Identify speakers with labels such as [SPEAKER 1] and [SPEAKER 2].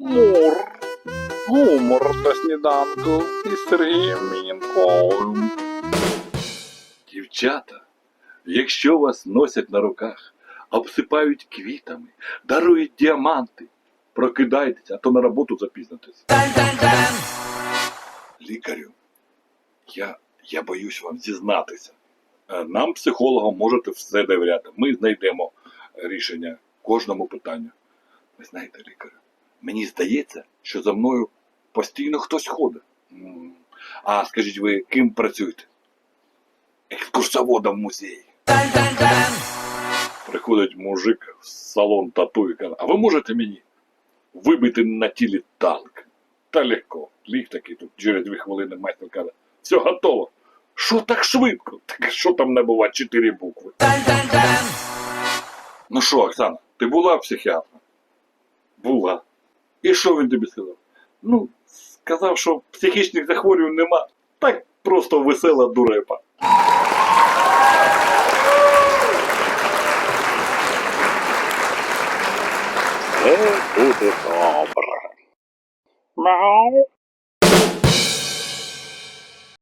[SPEAKER 1] Мур. Гумор на сніданку із Сергієм Мінковим. Дівчата, якщо вас носять на руках, обсипають квітами, дарують діаманти, прокидайтеся, а то на роботу запізнитесь. Лікарю, я, я боюсь вам зізнатися. Е, Нам, психологам, можете все довіряти. Ми знайдемо рішення кожному питанню. Ви знаєте, лікарю, мені здається, що за мною постійно хтось ходить. А скажіть ви, ким працюєте? Екскурсоводом музеї. Приходить мужик в салон тату і каже, а ви можете мені вибити на тілі танк? Та легко. Ліг такий тут через дві хвилини майстер каже, все готово. Що так швидко? Так що там не буває чотири букви? Ну що, Оксана, ти була в психіатра? Була. І що він тобі сказав? Ну, сказав, що психічних захворювань нема. Так просто весела дурепа. Це буде добре. Мяу.